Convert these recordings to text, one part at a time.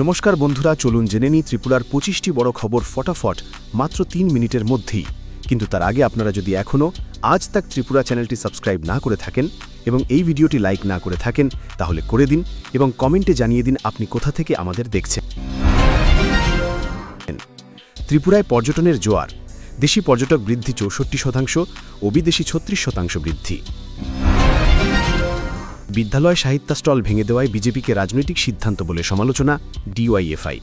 নমস্কার বন্ধুরা, চলুন জেনে নিই ত্রিপুরার পঁচিশটি বড় খবর ফটাফট, মাত্র তিন মিনিটের মধ্যেই। কিন্তু তার আগে আপনারা যদি এখনও আজ তাক ত্রিপুরা চ্যানেলটি সাবস্ক্রাইব না করে থাকেন এবং এই ভিডিওটি লাইক না করে থাকেন, তাহলে করে দিন এবং কমেন্টে জানিয়ে দিন আপনি কোথা থেকে আমাদের দেখছেন। ত্রিপুরায় পর্যটনের জোয়ার, দেশি পর্যটক বৃদ্ধি চৌষট্টি শতাংশ ও বিদেশি ছত্রিশ শতাংশ বৃদ্ধি। বিদ্যালয় সাহিত্য স্টল ভেঙে দেওয়ায় বিজেপিকে রাজনৈতিক সিদ্ধান্ত বলে সমালোচনা ডিওয়াইএফআই।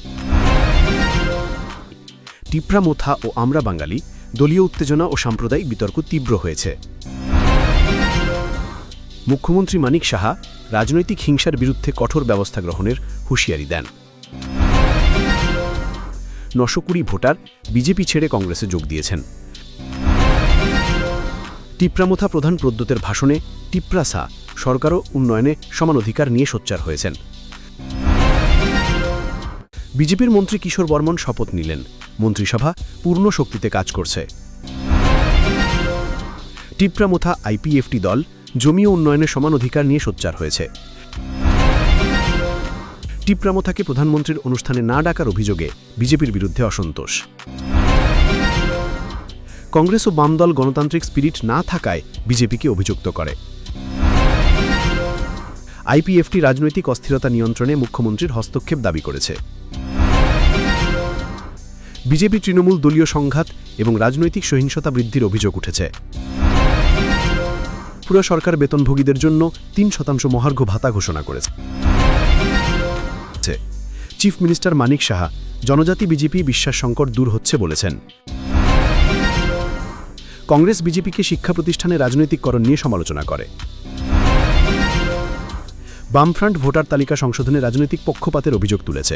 টিপ্রা মোথা ও আমরা বাঙালি, দলীয় উত্তেজনা ও সাম্প্রদায়িক বিতর্ক তীব্র হয়েছে। মুখ্যমন্ত্রী মানিক সাহা রাজনৈতিক হিংসার বিরুদ্ধে কঠোর ব্যবস্থা গ্রহণের হুঁশিয়ারি দেন। নশো কুড়ি ভোটার বিজেপি ছেড়ে কংগ্রেসে যোগ দিয়েছেন। টিপ্রামোথা প্রধান প্রদ্যোতের ভাষণে টিপ্রাসা সরকারও উন্নয়নে সমান অধিকার নিয়ে সোচ্চার হয়েছেন। বিজেপির মন্ত্রী কিশোর বর্মন শপথ নিলেন। মন্ত্রিসভা পূর্ণ শক্তিতে কাজ করছে। টিপ্রামোথা আইপিএফটি দল জমি ও উন্নয়নে সমান অধিকার নিয়ে সোচ্চার হয়েছে। টিপ্রামোথাকে প্রধানমন্ত্রীর অনুষ্ঠানে না ডাকার অভিযোগে বিজেপির বিরুদ্ধে অসন্তোষ। কংগ্রেস ও বাম দল গণতান্ত্রিক স্পিরিট না থাকায় বিজেপিকে অভিযুক্ত করে। আইপিএফটি রাজনৈতিক অস্থিরতা নিয়ন্ত্রণে মুখ্যমন্ত্রীর হস্তক্ষেপ দাবি করেছে। বিজেপি তৃণমূল দলীয় সংঘাত এবং রাজনৈতিক সহিংসতা বৃদ্ধির অভিযোগ উঠেছে। পুরো সরকার বেতনভোগীদের জন্য তিন শতাংশ মহার্ঘ ভাতা ঘোষণা করেছে। চিফ মিনিস্টার মানিক সাহা, জনজাতি বিজেপি বিশ্বাস সংকট দূর হচ্ছে বলেছেন। কংগ্রেস বিজেপিকে শিক্ষা প্রতিষ্ঠানে রাজনৈতিককরণ নিয়ে সমালোচনা করে। বামফ্রন্ট ভোটার তালিকা সংশোধনে রাজনৈতিক পক্ষপাতের অভিযোগ তুলেছে।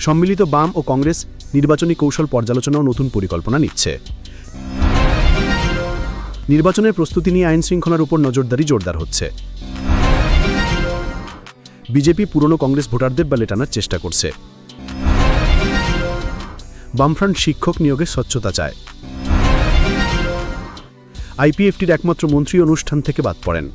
সম্মিলিত বাম ও কংগ্রেস নির্বাচনী কৌশল পর্যালোচনা ও নতুন পরিকল্পনা নিচ্ছে। নির্বাচনের প্রস্তুতি নিয়ে আইন শৃঙ্খলার উপর নজরদারি জোরদার হচ্ছে। বিজেপি পুরনো কংগ্রেস ভোটারদের বেলে টানার চেষ্টা করছে। বামফ্রন্ট শিক্ষক নিয়োগে স্বচ্ছতা চায়। আইপিএফটির একমাত্র মন্ত্রী অনুষ্ঠান থেকে বাদ পড়েন।